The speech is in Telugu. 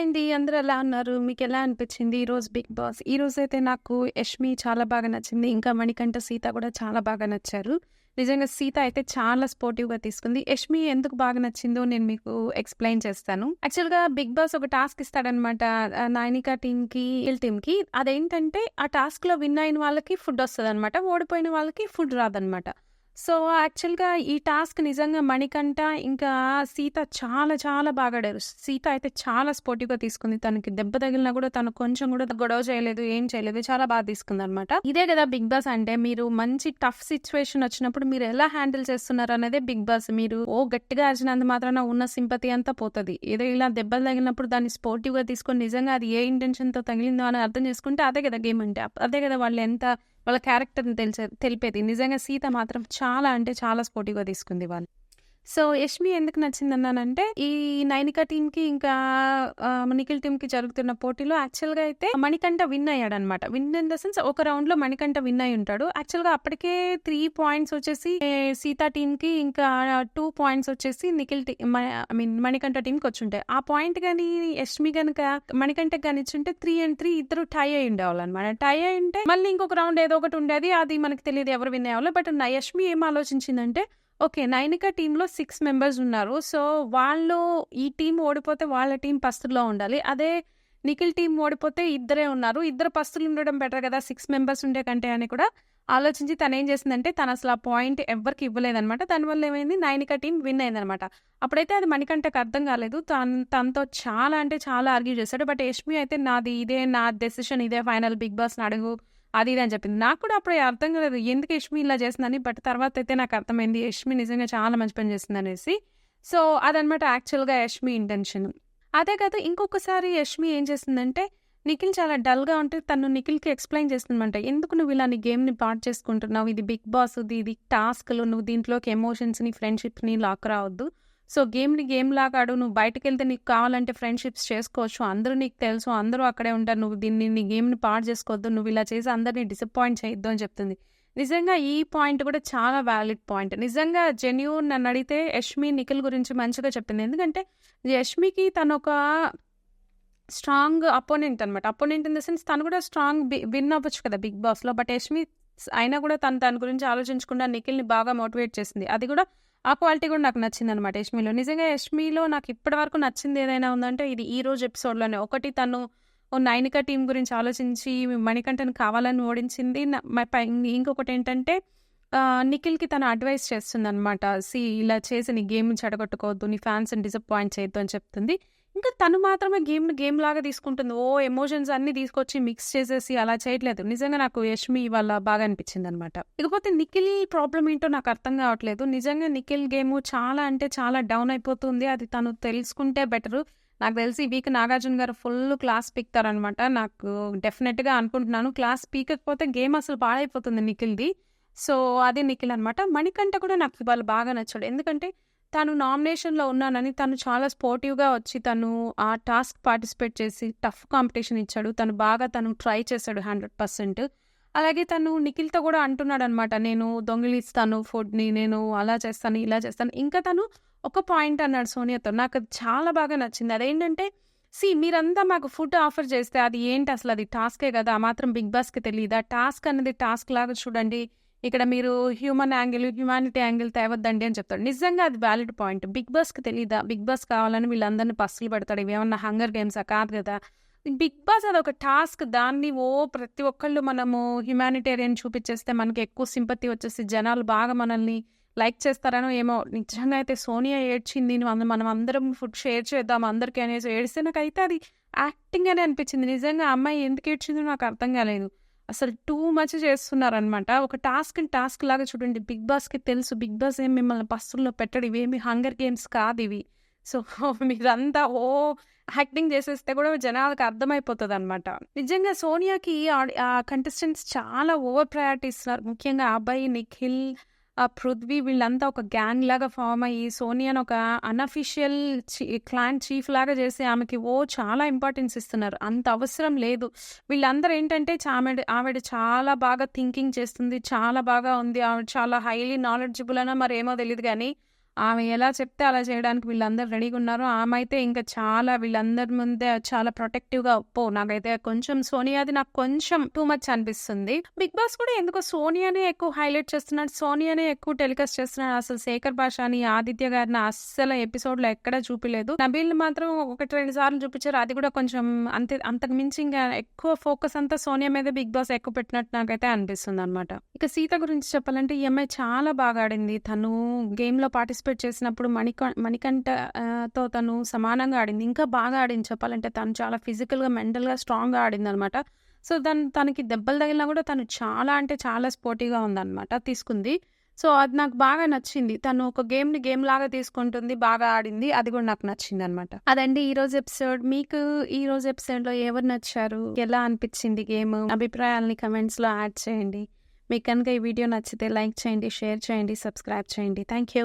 హాయ్ అండి. అందరూ ఎలా ఉన్నారు? ఎలా అనిపించింది ఈరోజు 'బిగ్ బాస్'? ఈరోజు అయితే నాకు 'యష్మి' చాలా బాగా నచ్చింది. ఇంకా 'మణికంఠ', 'సీత' కూడా చాలా బాగా నచ్చారు. నిజంగా 'సీత' అయితే చాలా స్పోర్టివ్‌గా తీసుకుంది. 'యష్మి' ఎందుకు బాగా నచ్చిందో నేను మీకు ఎక్స్‌ప్లెయిన్ చేస్తాను. యాక్చువల్‌గా 'బిగ్ బాస్' ఒక టాస్క్ ఇస్తాడనమాట నాయనిక టీంకి టీమ్‌కి, టీంకి అదేంటంటే ఆ టాస్క్‌లో విన్ అయిన వాళ్ళకి ఫుడ్ వస్తదనమాట. ఓడిపోయిన వాళ్ళకి ఫుడ్ రాదనమాట. సో, యాక్చువల్‌గా ఈ టాస్క్ నిజంగా 'మణికంఠ' ఇంకా 'సీత' చాలా చాలా బాగా ఆడారు. 'సీత' అయితే చాలా స్పోర్టివ్‌గా తీసుకుంది. తనకి దెబ్బ తగిలినా కూడా తను కొంచెం కూడా గొడవ చేయలేదు. ఏం చేయలేదు. చాలా బాగా తీసుకుంది అనమాట ఇదే కదా 'బిగ్ బాస్' అంటే మీరు మంచి టఫ్ సిచ్యువేషన్ వచ్చినప్పుడు మీరు ఎలా హ్యాండిల్ చేస్తున్నారు చేస్తున్నారనేదే 'బిగ్ బాస్'. మీరు ఓ గట్టిగా అరిచినంత మాత్రాన ఉన్న సింపతి అంతా పోతుంది ఏదో ఇలా దెబ్బలు తగిలినప్పుడు దాన్ని స్పోర్టివ్‌గా తీసుకొని నిజంగా అది ఏ ఇంటెన్షన్‌తో తగిలిందో అని అర్థం చేసుకుంటే అదే కదా గేమ్ అంటే. అదే కదా వాళ్ళు ఎంత వాళ్ళ క్యారెక్టర్‌ని తెలిసే తెలిపేది. నిజంగా 'సీత' మాత్రం చాలా అంటే చాలా స్పోర్టివ్‌గా తీసుకుంది వాళ్ళు. సో, 'యష్మి' ఎందుకు నచ్చిందన్నానంటే ఈ 'నైనిక' టీమ్‌కి ఇంకా నిఖిల్ 'నిఖిల్' టీమ్‌కి జరుగుతున్న పోటీలో యాక్చువల్‌గా అయితే 'మణికంఠ' విన్ అయ్యాడనమాట. విన్ ఇన్ ద సెన్స్ ఒక రౌండ్‌లో 'మణికంఠ' విన్ అయి ఉంటాడు. యాక్చువల్‌గా అప్పటికే త్రీ పాయింట్స్ వచ్చేసి సీతా టీమ్కి ఇంకా టూ పాయింట్స్ వచ్చేసి 'నిఖిల్' ఐ మీన్ 'మణికంఠ' టీమ్‌కి వచ్చుంటాయి. ఆ పాయింట్ గాని 'యష్మి' గనుక 'మణికంఠకి' గాని ఇచ్చుంటే త్రీ అండ్ త్రీ ఇద్దరు టై అయ్యి ఉండేవాళ్ళనమాట. టై అయ్యి ఉంటే మళ్ళీ ఇంకొక రౌండ్ ఏదో ఒకటి ఉండేది. అది మనకు తెలియదు ఎవరు విన్ అయ్యేవాళ్ళు బట్ నా 'యష్మి' ఏం ఆలోచించిందంటే ఓకే. 'నైనిక' టీంలో సిక్స్ మెంబర్స్ ఉన్నారు. సో, వాళ్ళు ఈ టీం ఓడిపోతే వాళ్ళ టీం పస్తుల్లో ఉండాలి. అదే 'నిఖిల్' టీమ్ ఓడిపోతే ఇద్దరే ఉన్నారు. ఇద్దరు పస్తులు ఉండడం బెటర్ కదా! సిక్స్ మెంబర్స్ ఉండే కంటే అని కూడా ఆలోచించి తనేం చేసిందంటే తను అసలు ఆ పాయింట్ ఎవ్వరికి ఇవ్వలేదనమాట. దానివల్ల ఏమైంది 'నైనిక' టీం విన్ అయిందనమాట. అప్పుడైతే అది మణికంటకు అర్థం కాలేదు. తన్ తనతో చాలా అంటే చాలా ఆర్గ్యూ చేశాడు. బట్ 'యష్మి' అయితే నాది ఇదే నా డెసిషన్ ఇదే ఫైనల్ 'బిగ్ బాస్‌ని అడుగు' అది ఇది అని చెప్పింది. నాకు కూడా అప్పుడు అర్థం కాలేదు. ఎందుకు 'యష్మి' ఇలా చేస్తుందని. బట్ తర్వాత అయితే నాకు అర్థమైంది 'యష్మి' నిజంగా చాలా మంచి పని చేసిందనేసి. సో, అదనమాట యాక్చువల్‌గా 'యష్మి' ఇంటెన్షన్. అదే కాదు ఇంకొకసారి 'యష్మి' ఏం చేసిందంటే నిఖిల్ చాలా డల్‌గా ఉంటే తను నిఖిల్‌కి ఎక్స్‌ప్లెయిన్ చేస్తుందనమాట. ఎందుకు నువ్వు ఇలా నీ గేమ్‌ని పాట్ చేసుకుంటున్నావు. ఇది 'బిగ్ బాస్'ది ఇది టాస్క్‌లు నువ్వు దీంట్లోకి ఎమోషన్స్‌ని, ఫ్రెండ్‌షిప్‌ని లాక్కరావద్దు. సో, గేమ్‌ని గేమ్‌లాగా ఆడు. నువ్వు బయటకెళ్తే నీకు కావాలంటే ఫ్రెండ్‌షిప్స్ చేసుకోవచ్చు. అందరూ నీకు తెలుసు. అందరూ అక్కడే ఉంటారు. నువ్వు దీన్ని నీ గేమ్‌ని పాడు చేసుకోవద్దు. నువ్వు ఇలా చేసి అందరిని డిసప్పాయింట్ చేయొద్దు అని చెప్తుంది. నిజంగా ఈ పాయింట్ కూడా చాలా వ్యాలిడ్ పాయింట్. నిజంగా జెన్యూన్ నన్నడిగితే 'యష్మి' నిఖిల్ గురించి మంచిగా చెప్పింది. ఎందుకంటే 'యష్మి'కి తనొక స్ట్రాంగ్ అపోనెంట్ అనమాట. అపోనెంట్ ఇన్ ద సెన్స్ తను కూడా స్ట్రాంగ్ బి విన్ అవ్వచ్చు కదా 'బిగ్ బాస్‌లో'. బట్ 'యష్మి' అయినా కూడా తను దాని గురించి ఆలోచించకుండా నిఖిల్‌ని బాగా మోటివేట్ చేసింది. అది కూడా ఆ క్వాలిటీ కూడా నాకు నచ్చిందనమాట 'యష్మి'లో. నిజంగా 'యష్మి'లో నాకు ఇప్పటి వరకు నచ్చింది ఏదైనా ఉందంటే ఇది ఈ రోజు ఎపిసోడ్‌లోనే. ఒకటి తను ఓ 'నైనిక' టీం గురించి ఆలోచించి మణికంఠను కావాలని ఓడించింది. ఇంకొకటి ఏంటంటే నిఖిల్‌కి తను అడ్వైస్ చేస్తుందనమాట. సీ ఇలా చేసి నీ గేమ్‌ని చెడగొట్టుకోవద్దు. నీ ఫ్యాన్స్‌ని డిసప్పాయింట్ చేయొద్దు అని చెప్తుంది. ఇంకా తను మాత్రమే గేమ్‌ని లాగా తీసుకుంటుంది. ఓ ఎమోషన్స్ అన్నీ తీసుకొచ్చి మిక్స్ చేసేసి అలా చేయట్లేదు. నిజంగా నాకు 'యష్మి' ఇవాళ బాగా అనిపించిందనమాట. ఇకపోతే నిఖిల్ ప్రాబ్లం ఏంటో నాకు అర్థం కావట్లేదు. నిజంగా నిఖిల్ గేమ్ చాలా అంటే చాలా డౌన్ అయిపోతుంది. అది తను తెలుసుకుంటే బెటరు. నాకు తెలిసి వీక్ 'నాగార్జున' గారు ఫుల్ క్లాస్ పీక్తారనమాట నాకు డెఫినెట్‌గా అనుకుంటున్నాను. క్లాస్ పీకకపోతే గేమ్ అసలు పాడైపోతుంది నిఖిల్‌ది. సో, అది నిఖిల్ అనమాట. మణికంట కూడా నాకు ఇవాళ బాగా నచ్చాడు. ఎందుకంటే తను నామినేషన్‌లో ఉన్నానని తను చాలా స్పోర్టివ్‌గా వచ్చి తను ఆ టాస్క్ పార్టిసిపేట్ చేసి టఫ్ కాంపిటీషన్ ఇచ్చాడు. తను బాగా తను ట్రై చేశాడు 100%. అలాగే తను నిఖిల్‌తో కూడా అంటున్నాడనమాట. నేను దొంగిలిస్తాను ఫుడ్‌ని. నేను అలా చేస్తాను, ఇలా చేస్తాను. ఇంకా తను ఒక పాయింట్ అన్నాడు సోనియాతో. నాకు అది చాలా బాగా నచ్చింది. అదేంటంటే సి మీరంతా మాకు ఫుడ్ ఆఫర్ చేస్తే అది ఏంటి అసలు అది టాస్కే కదా! మాత్రం 'బిగ్ బాస్'కి తెలీదా? టాస్క్ అనేది టాస్క్ లాగా చూడండి. ఇక్కడ మీరు హ్యూమన్ యాంగిల్, హ్యుమానిటీ యాంగిల్ తేవద్దండి అని చెప్తాడు. నిజంగా అది వ్యాలిడ్ పాయింట్. 'బిగ్ బాస్'కి తెలీదా? 'బిగ్ బాస్' కావాలని వీళ్ళందరినీ పస్తులు పెడతాడు. ఇవేమన్నా హంగర్ గేమ్సా? కాదు కదా! 'బిగ్ బాస్' ఒక టాస్క్. దాన్ని ఓ ప్రతి ఒక్కళ్ళు మనము హ్యుమానిటేరియన్ చూపించేస్తే మనకి ఎక్కువ సింపతి వచ్చేసి జనాలు బాగా మనల్ని లైక్ చేస్తారనో ఏమో. నిజంగా అయితే సోనియా ఏడ్చింది. మనం అందరం ఫుడ్ షేర్ చేద్దాం అందరికీ అనేసి ఏడిస్తే నాకైతే అది యాక్టింగ్ అనే అనిపించింది. నిజంగా ఆ అమ్మాయి ఎందుకు ఏడ్చిందో నాకు అర్థం కాలేదు. అసలు టూ మచ్ చేస్తున్నారనమాట. ఒక టాస్క్ టాస్క్ లాగా చూడండి. 'బిగ్ బాస్'కి తెలుసు 'బిగ్ బాస్' ఏం మిమ్మల్ని పస్తుల్లో పెట్టడు. ఇవేమి హంగర్ గేమ్స్ కాదు ఇవి సో, మీరంతా ఓ యాక్టింగ్ చేసేస్తే కూడా జనాలకి అనమాట నిజంగా సోనియాకి ఆ కంటెస్టెంట్స్ చాలా ఓవర్ ప్రయారిటీ ఇస్తున్నారు. ముఖ్యంగా అభయ్, నిఖిల్, ఆ పృథ్వీ వీళ్ళంతా ఒక గ్యాంగ్ లాగా ఫామ్ అయ్యి సోనియాని ఒక అన్‌అఫీషియల్ క్లాన్ చీఫ్ లాగా చేసి ఆమెకి ఓ చాలా ఇంపార్టెన్స్ ఇస్తున్నారు. అంత అవసరం లేదు. వీళ్ళందరూ ఏంటంటే చామెడ ఆవిడ చాలా బాగా థింకింగ్ చేస్తుంది. చాలా బాగా ఉంది. ఆవిడ చాలా హైలీ నాలెడ్జబుల్ అనో మరేమో తెలియదు కానీ ఆమె ఎలా చెప్తే అలా చేయడానికి వీళ్ళందరూ రెడీగా ఉన్నారు. ఆమె అయితే ఇంకా చాలా వీళ్ళందరి ముందే చాలా ప్రొటెక్టివ్‌గా పో నాకైతే కొంచెం సోనియాది నాకు కొంచెం టూ మచ్ అనిపిస్తుంది. 'బిగ్ బాస్' కూడా ఎందుకో సోనియానే ఎక్కువ హైలైట్ చేస్తున్నాడు. సోనియానే ఎక్కువ టెలికాస్ట్ చేస్తున్నాడు. అసలు 'శేఖర్ భాషాని', 'ఆదిత్య' గారిని అస్సలు ఎపిసోడ్‌లో ఎక్కడా చూపిలేదు 'నబీల్‌ని' మాత్రం 1, 2 సార్లు చూపించారు. అది కూడా కొంచెం అంతే అంతకు మించి ఇంకా ఎక్కువ ఫోకస్ అంతా సోనియా మీదే 'బిగ్ బాస్' ఎక్కువ పెట్టినట్టు నాకైతే అనిపిస్తుంది అనమాట ఇక సీత గురించి చెప్పాలంటే ఈ అమ్మాయి చాలా బాగా ఆడింది. తను గేమ్‌లో పార్టిసిపేట్ చేసినప్పుడు మణిక మణికంఠతో తను సమానంగా ఆడింది. ఇంకా బాగా ఆడింది చెప్పాలంటే. తను చాలా ఫిజికల్‌గా, మెంటల్‌గా స్ట్రాంగ్‌గా ఆడింది అనమాట సో, తను తనకి దెబ్బలు తగిలినా కూడా తను చాలా అంటే చాలా స్పోర్టివ్‌గా ఉందనమాట. తీసుకుంది. సో, అది నాకు బాగా నచ్చింది. తను ఒక గేమ్‌ని గేమ్ లాగా తీసుకుంటుంది. బాగా ఆడింది. అది కూడా నాకు నచ్చింది అనమాట అదండి ఈరోజు ఎపిసోడ్. మీకు ఈరోజు ఎపిసోడ్‌లో ఎవరు నచ్చారు? ఎలా అనిపించింది గేమ్? అభిప్రాయాలని కమెంట్స్‌లో యాడ్ చేయండి. మీకు కనుక ఈ వీడియో నచ్చితే లైక్ చేయండి, షేర్ చేయండి, సబ్స్క్రైబ్ చేయండి. Thank you.